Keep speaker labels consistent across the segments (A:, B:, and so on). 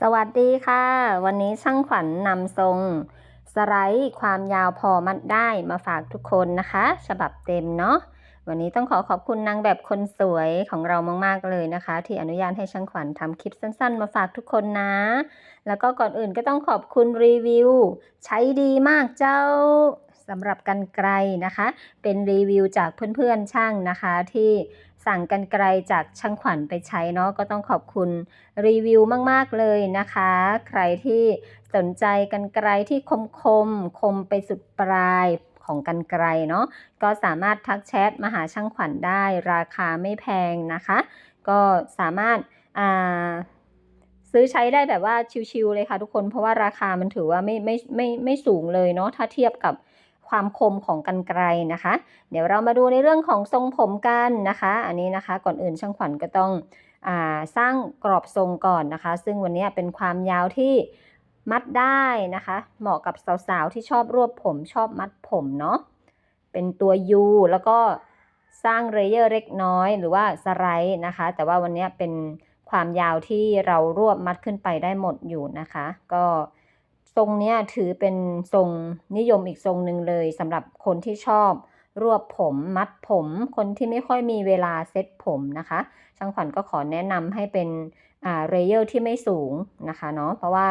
A: สวัสดีค่ะ วันนี้ช่างขวัญนำทรง สไลด์ความยาวพอมัดได้มาฝากทุกคนนะคะ ฉบับเต็มเนาะวันนี้ต้องขอขอบคุณนางแบบคนสวยของเรามาก ๆ เลยนะคะ ที่อนุญาตให้ช่างขวัญทำคลิปสั้น ๆ มาฝากทุกคนนะ แล้วก็ก่อนอื่นก็ต้องขอบคุณรีวิว ใช้ดีมากเจ้าสำหรับกันไกลนะคะ เป็นรีวิวจากเพื่อน ๆ ช่างนะคะที่ สั่งกันไกลจากช่างขวัญไปใช้เนาะก็ต้องขอบคุณรีวิวมากๆเลยนะคะ ใครที่สนใจกันไกลที่คมคมคมไปสุดปลายของกันไกลเนาะก็สามารถทักแชทมาหาช่างขวัญได้ ราคาไม่แพงนะคะ ก็สามารถาซื้อใช้ได้แบบว่าชิวๆเลยค่ะทุกคนเพราะว่าราคามันถือว่าไม่ไม่ไม่ไม่สูงเลยเนาะถ้าเทียบกับ ความคมของกันไกลนะคะ เดี๋ยวเรามาดูในเรื่องของทรงผมกันนะคะ อันนี้นะคะก่อนอื่นช่างขวัญก็ต้องอสร้างกรอบทรงก่อนนะคะ ซึ่งวันนี้เป็นความยาวที่มัดได้นะคะ เหมาะกับสาวๆที่ชอบรวบผมชอบมัดผมเนาะเป็นตัว U แล้วก็สร้างเรเยอร์เล็กน้อยหรือว่าสไลด์นะคะ แต่ว่าวันนี้เป็นความยาวที่เรารวบมัดขึ้นไปได้หมดอยู่นะคะ ก็ ทรงเนี้ยถือเป็นทรงนิยมอีกทรงหนึ่งเลยสำหรับคนที่ชอบรวบผมมัดผม คนที่ไม่ค่อยมีเวลาเซ็ตผมนะคะ ช่างขวัญก็ขอแนะนำให้เป็นอ่าเรเยอร์ที่ไม่สูงนะคะเนาะเพราะว่า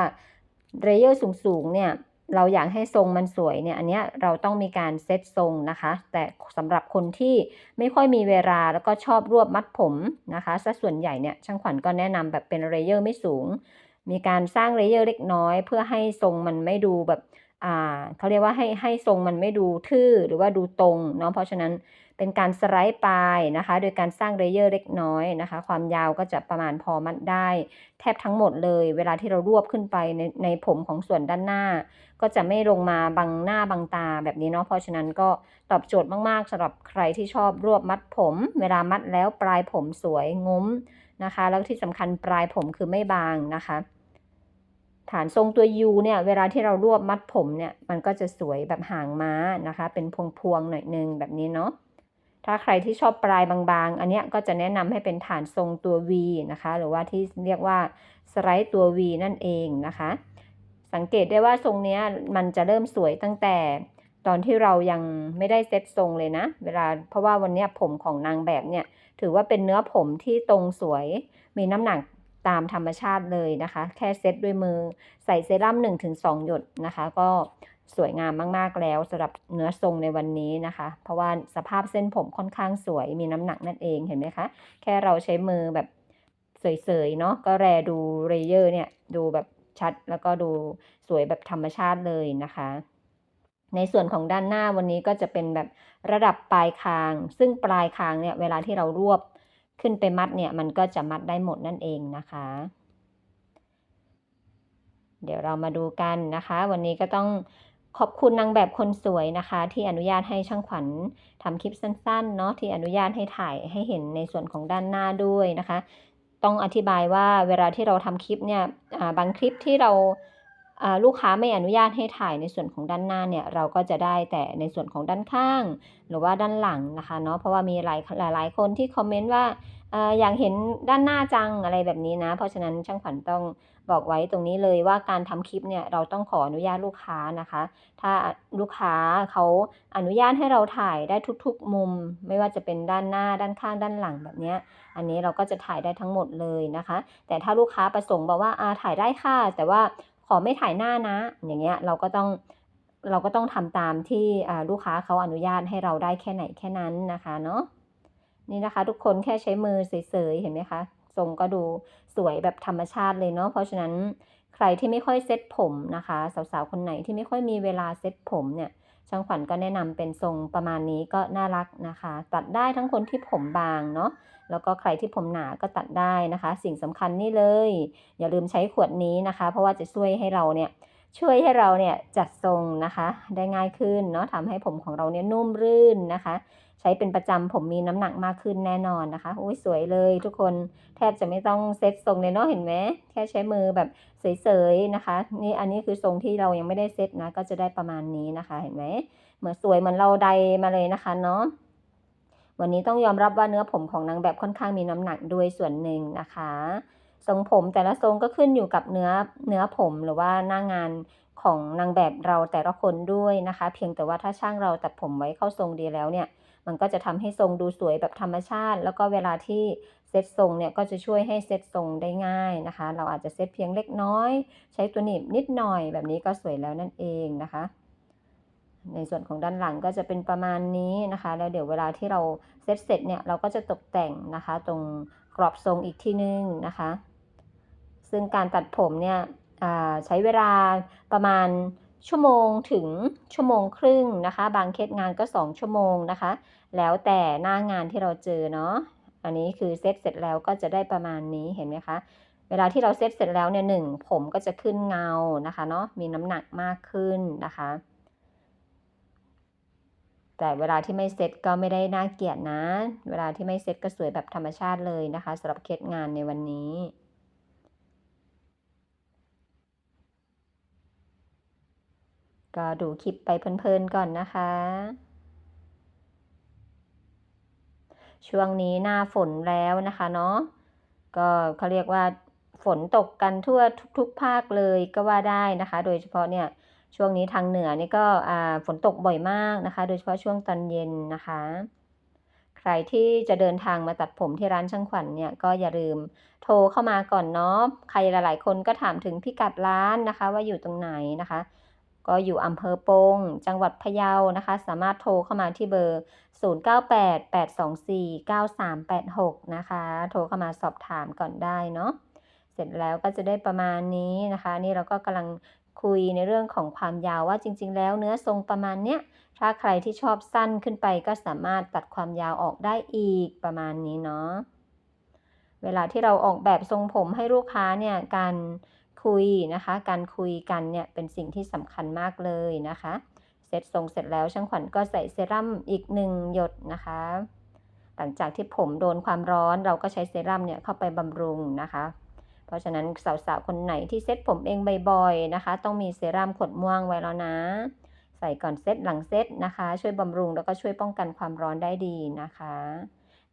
A: เรเยอร์สูงๆเนี่ยเราอยากให้ทรงมันสวยเนี่ยอันเนี้ยเราต้องมีการเซ็ตทรงนะคะ แต่สำหรับคนที่ไม่ค่อยมีเวลาแล้วก็ชอบรวบมัดผมนะคะซะส่วนใหญ่เนี่ยช่างขวัญก็แนะนำแบบเป็นเรเยอร์ไม่สูง มีการสร้างเลเยอร์เล็กน้อย เพื่อให้ทรงมันไม่ดูแบบอ่าเขาเรียกว่าให้ให้ทรงมันไม่ดูทื่อหรือว่าดูตรงเนาะเพราะฉะนั้นเป็นการสไลด์ปลายนะคะ โดยการสร้างเลเยอร์เล็กน้อยนะคะ ความยาวก็จะประมาณพอมัดได้ แทบทั้งหมดเลย เวลาที่เรารวบขึ้นไปในในผมของส่วนด้านหน้า ก็จะไม่ลงมาบังหน้าบังตาแบบนี้เนาะเพราะฉะนั้นก็ตอบโจทย์มากๆสำหรับใครที่ชอบรวบมัดผม เวลามัดแล้วปลายผมสวยงุ้ม นะคะ แล้วที่สำคัญปลายผมคือไม่บางนะคะ ฐานทรงตัว U เนี่ย เวลาที่เรารวบมัดผมเนี่ย มันก็จะสวยแบบหางม้านะคะ เป็นพวงๆหน่อยนึงแบบนี้เนาะถ้าใครที่ชอบปลายบางๆ อันเนี้ยก็จะแนะนำให้เป็นฐานทรงตัว V นะคะ หรือว่าที่เรียกว่าสไลด์ตัว V นั่นเองนะคะ สังเกตได้ว่าทรงนี้มันจะเริ่มสวยตั้งแต่ ตอนที่เรายังไม่ได้เซ็ตทรงเลยนะ เวลาเพราะว่าวันนี้ผมของนางแบบเนี่ย ถือว่าเป็นเนื้อผมที่ตรงสวย มีน้ำหนักตามธรรมชาติเลยนะคะ แค่เซ็ตด้วยมือใส่เซรั่ม1-2 หยดนะคะ ก็สวยงามมาก ๆ แล้วสำหรับเนื้อทรงในวันนี้นะคะ เพราะว่าสภาพเส้นผมค่อนข้างสวยมีน้ำหนักนั่นเองเห็นไหมคะ แค่เราใช้มือแบบเสยๆเนาะก็แรดูเรเยอร์เนี่ย ดูแบบชัดแล้วก็ดูสวยแบบธรรมชาติเลยนะคะ ในส่วนของด้านหน้าวันนี้ก็จะเป็นแบบระดับปลายคาง ซึ่งปลายคางเนี่ยเวลาที่เรารวบขึ้นไปมัดเนี่ยมันก็จะมัดได้หมดนั่นเองนะคะ เดี๋ยวเรามาดูกันนะคะ วันนี้ก็ต้องขอบคุณนางแบบคนสวยนะคะ ที่อนุญาตให้ช่างขวัญทำคลิปสั้นๆเนาะที่อนุญาตให้ถ่ายให้เห็นในส่วนของด้านหน้าด้วยนะคะ ต้องอธิบายว่าเวลาที่เราทำคลิปเนี่ยบางคลิปที่เรา ลูกค้าไม่อนุญาตให้ถ่ายในส่วนของด้านหน้าเนี่ยเราก็จะได้แต่ในส่วนของด้านข้าง หรือว่าด้านหลังนะคะเนาะเพราะว่ามีหลายหลายหลายคนที่คอมเมนต์ว่าอยากเห็นด้านหน้าจังอะไรแบบนี้นะ เพราะฉะนั้นช่างขวัญต้องบอกไว้ตรงนี้เลยว่าการทำคลิปเนี่ยเราต้องขออนุญาตลูกค้านะคะ ถ้าลูกค้าเขาอนุญาตให้เราถ่ายได้ทุกๆมุม ไม่ว่าจะเป็นด้านหน้าด้านข้างด้านหลังแบบนี้อันนี้เราก็จะถ่ายได้ทั้งหมดเลยนะคะ แต่ถ้าลูกค้าประสงค์บอกว่าอาถ่ายได้ค่ะแต่ว่า อไม่ถ่ายหน้านะ อย่างเงี้ยเราก็ต้องเราก็ต้องทำตามที่ลูกค้าเขาอนุญาตให้เราได้แค่ไหนแค่นั้นนะคะเนาะนี่นะคะทุกคนแค่ใช้มือเสยๆเห็นไหมคะทรงก็ดูสวยแบบธรรมชาติเลยเนาะเพราะฉะนั้นใครที่ไม่ค่อยเซ็ตผมนะคะ สาวๆคนไหนที่ไม่ค่อยมีเวลาเซ็ตผมเนี่ย ช่างขวัญก็แนะนำเป็นทรงประมาณนี้ก็น่ารักนะคะ ตัดได้ทั้งคนที่ผมบางเนาะแล้วก็ใครที่ผมหนาก็ตัดได้นะคะ สิ่งสำคัญนี่เลย อย่าลืมใช้ขวดนี้นะคะ เพราะว่าจะช่วยให้เราเนี่ย ช่วยให้เราเนี่ยจัดทรงนะคะได้ง่ายขึ้นเนาะทำให้ผมของเราเนี่ยนุ่มรื่นนะคะ ใช้เป็นประจำผมมีน้ำหนักมากขึ้นแน่นอนนะคะโอ้ยสวยเลยทุกคนแทบจะไม่ต้องเซ็ตทรงเลยเนาะเห็นไหมแค่ใช้มือแบบเสยๆนะคะ นี่อันนี้คือทรงที่เรายังไม่ได้เซ็ตนะก็จะได้ประมาณนี้นะคะ เห็นไหมเหมือนสวยเหมือนเราใดมาเลยนะคะเนาะวันนี้ต้องยอมรับว่าเนื้อผมของนางแบบค่อนข้างมีน้ำหนักด้วยส่วนหนึ่งนะคะ ทรงผมแต่ละทรงก็ขึ้นอยู่กับเนื้อเนื้อผมหรือว่าหน้างานของนางแบบเราแต่ละคนด้วยนะคะ เพียงแต่ว่าถ้าช่างเราตัดผมไว้เข้าทรงดีแล้วเนี่ย มันก็จะทำให้ทรงดูสวยแบบธรรมชาติ แล้วก็เวลาที่เซตทรงเนี่ยก็จะช่วยให้เซตทรงได้ง่ายนะคะ เราอาจจะเซตเพียงเล็กน้อย ใช้ตัวหนีบนิดหน่อยแบบนี้ก็สวยแล้วนั่นเองนะคะ ในส่วนของด้านหลังก็จะเป็นประมาณนี้นะคะ แล้วเดี๋ยวเวลาที่เราเซตเสร็จเนี่ยเราก็จะตกแต่งนะคะ ตรงกรอบทรงอีกทีนึงนะคะ ซึ่งการตัดผมเนี่ยใช้เวลาประมาณชั่วโมงถึงชั่วโมงครึ่งนะคะ บางเคสงานก็ 2 ชั่วโมงนะคะ แล้วแต่หน้างานที่เราเจอเนาะอันนี้คือเซตเสร็จแล้วก็จะได้ประมาณนี้เห็นไหมคะ เวลาที่เราเซตเสร็จแล้วเนี่ยหนึ่งผมก็จะขึ้นเงานะคะเนาะมีน้ำหนักมากขึ้นนะคะ แต่เวลาที่ไม่เซตก็ไม่ได้น่าเกลียดนะ เวลาที่ไม่เซตก็สวยแบบธรรมชาติเลยนะคะสำหรับเคสงานในวันนี้ ก็ดูคลิปไปเพลินๆก่อนนะคะ ช่วงนี้หน้าฝนแล้วนะคะเนาะก็เขาเรียกว่าฝนตกกันทั่วทุก ๆ ภาคเลยก็ว่าได้นะคะ โดยเฉพาะเนี่ยช่วงนี้ทางเหนือนี่ก็ฝนตกบ่อยมากนะคะ โดยเฉพาะช่วงตอนเย็นนะคะ ใครที่จะเดินทางมาตัดผมที่ร้านช่างขวัญเนี่ยก็อย่าลืมโทรเข้ามาก่อนเนาะใครหลาย ๆ คนก็ถามถึงพิกัดร้านนะคะ ว่าอยู่ตรงไหนนะคะ ก็อยู่อำเภอปง จังหวัดพะเยานะคะ สามารถโทรเข้ามาที่เบอร์ 0988249386 นะคะ โทรเข้ามาสอบถามก่อนได้เนาะ เสร็จแล้วก็จะได้ประมาณนี้นะคะ นี่เราก็กำลังคุยในเรื่องของความยาวว่าจริง ๆ แล้วเนื้อทรงประมาณเนี้ย ถ้าใครที่ชอบสั้นขึ้นไปก็สามารถตัดความยาวออกได้อีกประมาณนี้เนาะ เวลาที่เราออกแบบทรงผมให้ลูกค้าเนี่ยการ คุยนะคะ การคุยกันเนี่ยเป็นสิ่งที่สำคัญมากเลยนะคะ เสร็จทรงเสร็จแล้วช่างขวัญก็ใส่เซรั่มอีกหนึ่งหยดนะคะ หลังจากที่ผมโดนความร้อนเราก็ใช้เซรั่มเนี่ยเข้าไปบำรุงนะคะ เพราะฉะนั้นสาวๆคนไหนที่เซ็ตผมเองบ่อยๆนะคะ ต้องมีเซรั่มขดม่วงไว้แล้วนะ ใส่ก่อนเซ็ตหลังเซ็ตนะคะ ช่วยบำรุงแล้วก็ช่วยป้องกันความร้อนได้ดีนะคะ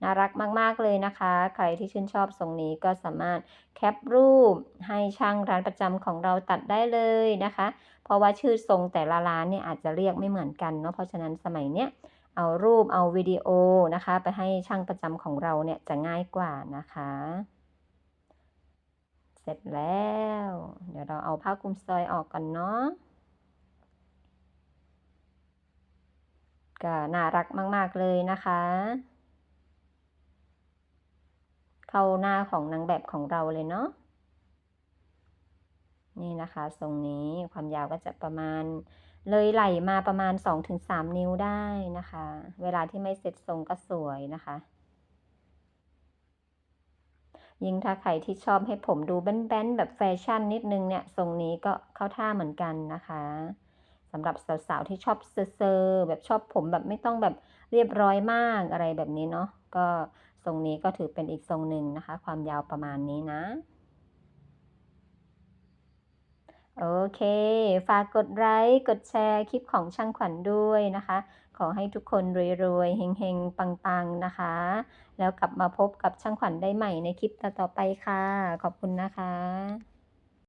A: น่ารักมาก ๆ เลยนะคะ ใครที่ชื่นชอบทรงนี้ก็สามารถแคปรูปให้ช่างร้านประจำของเราตัดได้เลยนะคะ เพราะว่าชื่อทรงแต่ละร้านเนี่ยอาจจะเรียกไม่เหมือนกันเนาะเพราะฉะนั้นสมัยเนี้ยเอารูปเอาวิดีโอนะคะ ไปให้ช่างประจำของเราเนี่ยจะง่ายกว่านะคะ เสร็จแล้ว เดี๋ยวเราเอาผ้าคลุมซอยออกก่อนเนาะก็น่ารักมาก ๆ เลยนะคะ เข้าหน้าของนางแบบของเราเลยเนาะนี่นะคะทรงนี้ความยาวก็จะประมาณ เลยไหลมาประมาณ 2-3 นิ้วได้นะคะ เวลาที่ไม่เสร็จทรงก็สวยนะคะ ยิ่งถ้าใครที่ชอบให้ผมดูแบนๆแบบแฟชั่นนิดนึงเนี่ยทรงนี้ก็เข้าท่าเหมือนกันนะคะสำหรับสาวๆที่ชอบเซอร์แบบชอบผมแบบไม่ต้องแบบเรียบร้อยมากอะไรแบบนี้เนาะก็ รงนี้ก็ถือเป็นอีกทรงหนึ่งนะคะ ความยาวประมาณนี้นะ โอเค ฝากกดไลค์กดแชร์คลิปของช่างขวัญด้วยนะคะ ขอให้ทุกคนรวยๆเฮงๆ ปังๆ นะคะ แล้วกลับมาพบกับช่างขวัญได้ใหม่ในคลิปต่อๆไปค่ะ ขอบคุณนะคะ